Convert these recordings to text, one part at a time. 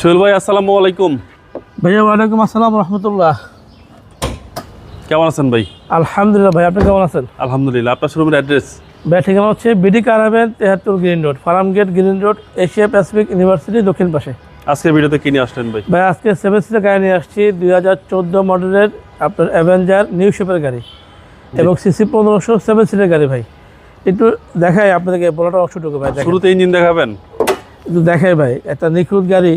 সোহেল ভাই আসসালামু আলাইকুম। ভাইয়া ওয়ালাইকুম আসসালাম রহমতুল্লাহ। কেমন আছেন ভাই? আলহামদুলিল্লাহ ভাই আপনি কেমন আছেন? আলহামদুলিল্লাহ আপনার শোরুমের অ্যাড্রেস? ভাই ঠিকানা হচ্ছে বিডি কারাবেন তেহাত্তর green road farm gate green road Asia Pacific university দক্ষিণ পাশে। আজকের ভিডিওতে কিনে আসলেন ভাই? ভাই আজকে সেভেন সিটার গাড়ি নিয়ে আসছি দুই হাজার চোদ্দ মডেলের আপনার অ্যাভেঞ্জার নিউ শেপের গাড়ি এবং সিসি পনেরোশো সেভেন সিটার গাড়ি ভাই। একটু দেখাই আপনাদেরকে বলাটা অংশটুকু ভাই শুরুতে ইঞ্জিন দেখাবেন? একটু দেখাই ভাই একটা নিখুঁত গাড়ি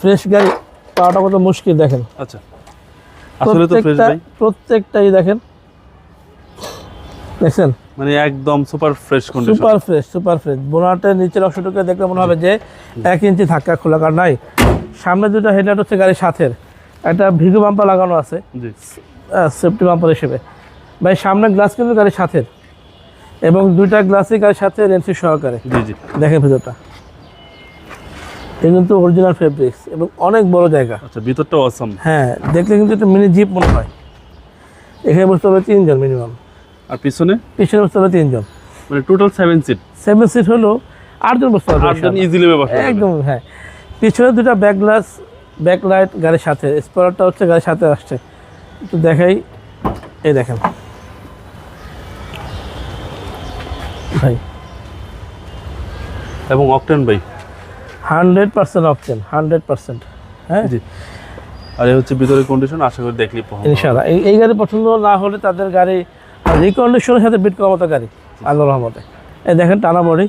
ফ্রেশ গাড়ি পাওয়াটা কত মুশকিল দেখেন। আচ্ছা। আসলে তো ফ্রেশ ভাই। প্রত্যেকটাই দেখেন। দেখছেন? মানে একদম super fresh condition super fresh super fresh. বোনাটের নিচের অংশটুকু দেখলে মনে হবে যে এক ইঞ্চি ধাক্কা খোলা কার নাই। সামনে দুটো হেডলাইট হচ্ছে গাড়ির সাথের। একটা ভিগো বাম্পার লাগানো আছে। সেফটি বাম্পার হিসেবে। ভাই সামনে গ্লাস কিন্তু গাড়ির সাথের। এবং দুইটা গ্লাসই গাড়ির সাথে রেন্সি সহকারে। দেখেন ভিতরটা। এটা কিন্তু অরিজিনাল ফেব্রিক্স এবং অনেক বড় জায়গা। আচ্ছা ভিতরটা অসাম হ্যাঁ দেখলে কিন্তু একটা মিনি জিপ মনে হয়। এখানে বসতে হবে তিনজন মিনিমাম আর পিছনে? পিছনে বসতে হবে তিনজন। মানে total seven seat seven seat হলো আটজন বসতে হবে আটজন ইজিলি ব্যবহার একদম হ্যাঁ। পিছনে দুটো ব্যাক গ্লাস ব্যাক লাইট গাড়ির সাথে। স্পলারটা হচ্ছে গাড়ির সাথে আসছে। একটু দেখাই। এই দেখেন। ভাই। এবং অকটেন ভাই। Hundred percent option hundred percent হ্যাঁ? জি। আর হচ্ছে ভিতরের কন্ডিশন আশা করি দেখলি ইনশাল্লাহ এই এই গাড়ি পছন্দ না হলে তাদের গাড়ি রিকন্ডিশনের সাথে বিট করার মতো গাড়ি আল্লাহ রহমতে। এই দেখেন টানা বডি।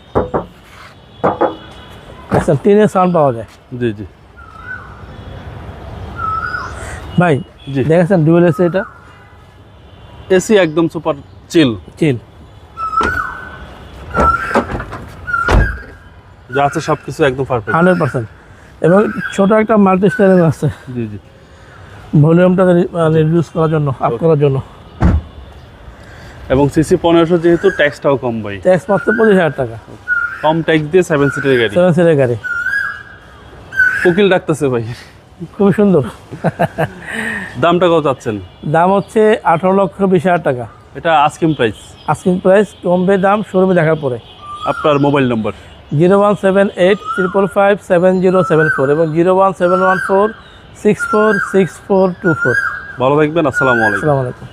আচ্ছা টিনের সাউন্ড পাওয়া যায়। জি জি। ভাই জি। দেখেছেন ডুয়েল এসে এটা? এসি একদম সুপার চিল চিল যা আছে সবকিছু একদম পারফেক্ট হান্ড্রেড পার্সেন্ট। এবং ছোট একটা মাল্টি স্টারিং আছে। জি জি। ভলিউমটা রিডিউস করার জন্য আপ করার জন্য। এবং সিসি পনেরোশো যেহেতু ট্যাক্সটাও কম ভাই। ট্যাক্স মাত্র পঁচিশ হাজার টাকা। কম ট্যাক্স দিয়ে সেভেন সিটের গাড়ি। সেভেন সিটের গাড়ি। উকিল ডাকতেছে ভাই। খুবই সুন্দর। দামটা কত চাচ্ছেন? দাম হচ্ছে আঠারো লক্ষ বিশ হাজার টাকা। এটা আস্কিং প্রাইস আস্কিং প্রাইস কমবে দাম শোরুমে দেখার পরে। আপনার mobile number zero one seven eight triple five seven zero seven four এবং zero one seven one four six four six four two four. ভালো থাকবেন আসসালামু আলাইকুম। আসসালামু আলাইকুম।